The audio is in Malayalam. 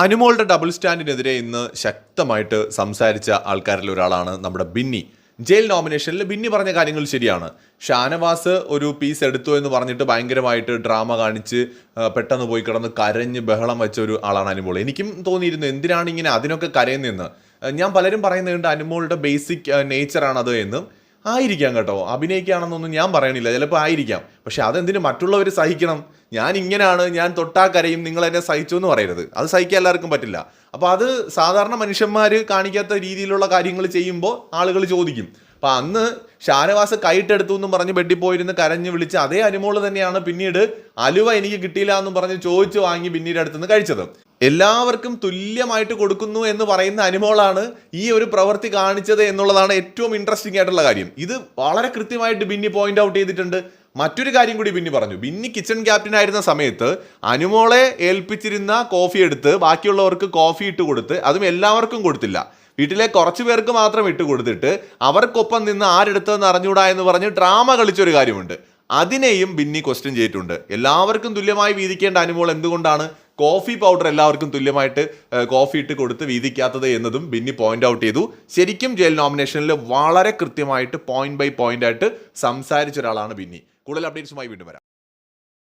അനുമോളുടെ ഡബിൾ സ്റ്റാൻഡിനെതിരെ ഇന്ന് ശക്തമായിട്ട് സംസാരിച്ച ആൾക്കാരിൽ ഒരാളാണ് നമ്മുടെ ബിന്നി. ജയിൽ നോമിനേഷനിൽ ബിന്നി പറഞ്ഞ കാര്യങ്ങൾ ശരിയാണ്. ഷാനവാസ് ഒരു പീസ് എടുത്തു എന്ന് പറഞ്ഞിട്ട് ഭയങ്കരമായിട്ട് ഡ്രാമ കാണിച്ച് പെട്ടെന്ന് പോയി കിടന്ന് കരഞ്ഞ് ബഹളം വെച്ച ഒരു ആളാണ് അനുമോൾ. എനിക്കും തോന്നിയിരുന്നു എന്തിനാണ് ഇങ്ങനെ അതിനൊക്കെ കരയുന്നതെന്ന്. ഞാൻ പലരും പറയുന്നുണ്ട് അനുമോളുടെ ബേസിക് നേച്ചറാണത് എന്ന്. ആയിരിക്കാം കേട്ടോ. അഭിനയിക്കുകയാണെന്നൊന്നും ഞാൻ പറയണില്ല. ചിലപ്പോൾ ആയിരിക്കാം. പക്ഷെ അതെന്തിനു മറ്റുള്ളവർ സഹിക്കണം? ഞാൻ ഇങ്ങനെയാണ് ഞാൻ തൊട്ടാ കരയും നിങ്ങൾ എന്നെ സഹിച്ചു എന്ന് പറയരുത്. അത് സഹിക്കാൻ എല്ലാവർക്കും പറ്റില്ല. അപ്പോൾ അത് സാധാരണ മനുഷ്യന്മാർ കാണിക്കാത്ത രീതിയിലുള്ള കാര്യങ്ങൾ ചെയ്യുമ്പോൾ ആളുകൾ ചോദിക്കും. അപ്പം അന്ന് ഷാനവാസ് കൈയിട്ടെടുത്തു എന്നും പറഞ്ഞ് ബെഡിൽ പോയിരുന്ന് കരഞ്ഞ് വിളിച്ച് അതേ അനുമോൾ തന്നെയാണ് പിന്നീട് അലുവ എനിക്ക് കിട്ടിയില്ല എന്നും പറഞ്ഞ് ചോദിച്ചു വാങ്ങി പിന്നീട് അടുത്തുനിന്ന് കഴിച്ചത്. എല്ലാവർക്കും തുല്യമായിട്ട് കൊടുക്കുന്നു എന്ന് പറയുന്ന അനുമോളാണ് ഈ ഒരു പ്രവൃത്തി കാണിച്ചത് എന്നുള്ളതാണ് ഏറ്റവും ഇൻട്രസ്റ്റിംഗ് ആയിട്ടുള്ള കാര്യം. ഇത് വളരെ കൃത്യമായിട്ട് ബിന്നി പോയിന്റ് ഔട്ട് ചെയ്തിട്ടുണ്ട്. മറ്റൊരു കാര്യം കൂടി ബിന്നി പറഞ്ഞു. ബിന്നി കിച്ചൺ ക്യാപ്റ്റൻ ആയിരുന്ന സമയത്ത് അനുമോളെ ഏൽപ്പിച്ചിരുന്ന കോഫി എടുത്ത് ബാക്കിയുള്ളവർക്ക് കോഫി ഇട്ട് കൊടുത്ത് അതും എല്ലാവർക്കും കൊടുത്തില്ല. വീട്ടിലെ കുറച്ച് പേർക്ക് മാത്രം ഇട്ട് കൊടുത്തിട്ട് അവർക്കൊപ്പം നിന്ന് ആരെടുത്തതെന്ന് അറിഞ്ഞൂടാ എന്ന് പറഞ്ഞ് ഡ്രാമ കളിച്ചൊരു കാര്യമുണ്ട്. അതിനെയും ബിന്നി ക്വസ്റ്റ്യൻ ചെയ്തിട്ടുണ്ട്. എല്ലാവർക്കും തുല്യമായി വീതിക്കേണ്ട അനുമോൾ എന്തുകൊണ്ടാണ്? കോഫി പൗഡർ എല്ലാവർക്കും തുല്യമായിട്ട് കോഫി ഇട്ട് കൊടുത്ത് വീതിക്കാത്തത് എന്നതും ബിന്നി പോയിന്റ് ഔട്ട് ചെയ്തു. ശരിക്കും ജയിൽ നോമിനേഷനിൽ വളരെ കൃത്യമായിട്ട് പോയിന്റ് ബൈ പോയിന്റ് ആയിട്ട് സംസാരിച്ച ഒരാളാണ് ബിന്നി. കൂടുതൽ അപ്ഡേറ്റ്സുമായി വീണ്ടും വരാം.